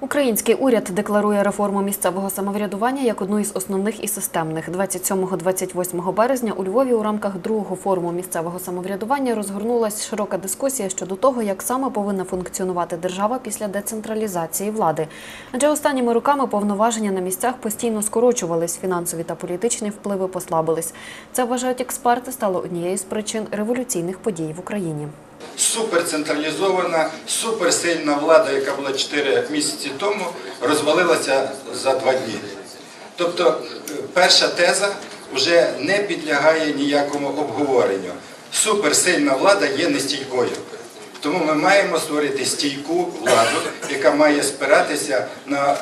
Український уряд декларує реформу місцевого самоврядування як одну із основних і системних. 27-28 березня у Львові у рамках другого форуму місцевого самоврядування розгорнулася широка дискусія щодо того, як саме повинна функціонувати держава після децентралізації влади. Адже останніми роками повноваження на місцях постійно скорочувались, фінансові та політичні впливи послабились. Це вважають експерти, стало однією з причин революційних подій в Україні. Суперцентралізована, суперсильна влада, яка була 4 місяці тому, розвалилася за два дні. Тобто е, перша теза вже не підлягає ніякому обговоренню. Суперсильна влада є нестійкою. Тому ми маємо створити стійку владу, яка має спиратися на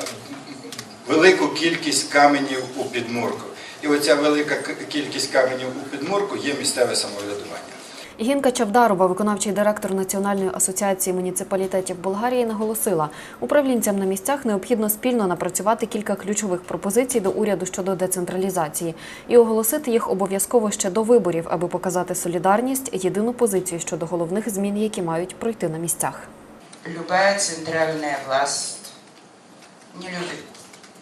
велику кількість каменів у підмурку. І оця велика кількість каменів у підмурку є місцеве самоврядування. Гінка Чавдарова, виконавчий директор Національної асоціації муніципалітетів Болгарії, наголосила, управлінцям на місцях необхідно спільно напрацювати кілька ключових пропозицій до уряду щодо децентралізації і оголосити їх обов'язково ще до виборів, аби показати солідарність, єдину позицію щодо головних змін, які мають пройти на місцях. Любая центральная власть не любит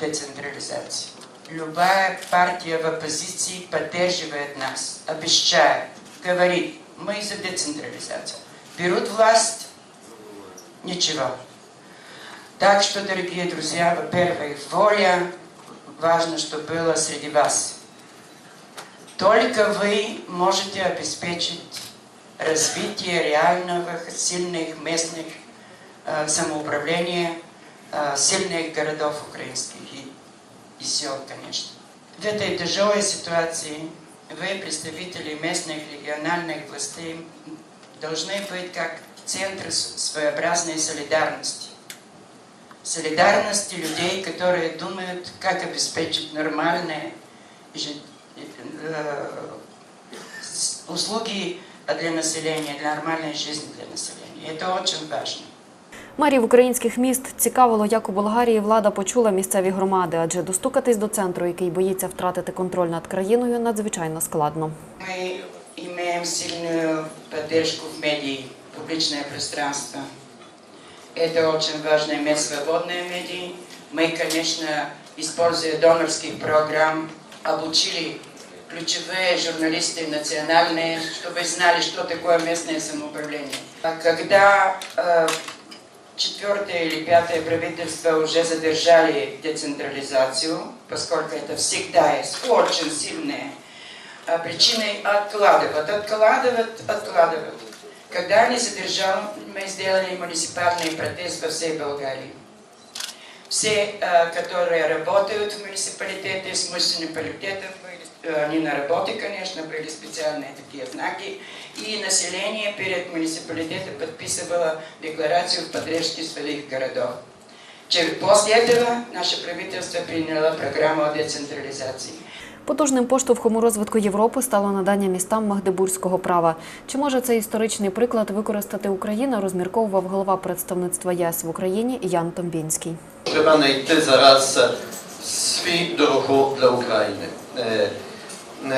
децентрализации. Любая партия в оппозиции поддерживает нас, обещает, говорит, мы за децентрализацию. Берут власть, ничего. Так что, дорогие друзья, во-первых, воля важно, чтобы было среди вас. Только вы можете обеспечить развитие реальных, сильных местных э, самоуправления, э, сильных городов украинских и, и сел, конечно. В этой тяжелой ситуации вы, представители местных региональных властей, должны быть как центр с- своеобразной солидарности. Солидарности людей, которые думают, как обеспечить нормальные жи- э, с- услуги для населения, для нормальной жизни для населения. Это очень важно. Мерів українських міст цікавило, як у Болгарії влада почула місцеві громади, адже достукатись до центру, який боїться втратити контроль над країною, надзвичайно складно. Мы имеем сильную поддержку в медии, публичное пространство. Это очень важно иметь свободные медии. Мы, конечно, используя донорских программ, обучили ключевые журналисты национальные, чтобы знали, что такое местное самоуправление. А Когда э, четвертое или пятое правительство уже задержали децентрализацию, поскольку это всегда есть очень сильные а, причиной откладывают, откладывают, откладывают. Когда они задержали, мы сделали муниципальный протест по всей Болгарии. Все, э, которые работают в муниципалитете, с муниципалитетом, были, э, они на работе, конечно, были специальные такие знаки, и население перед муниципалитетом подписывало декларацию в поддержке своих городов. Чер- После этого наше правительство приняло программу о децентрализации. Потужним поштовхом у розвитку Європи стало надання містам магдебурзького права. Чи може цей історичний приклад використати Україна, розмірковував голова представництва ЄС в Україні Ян Томбінський. Trzeba znайти зараз свій дорогу для України. 那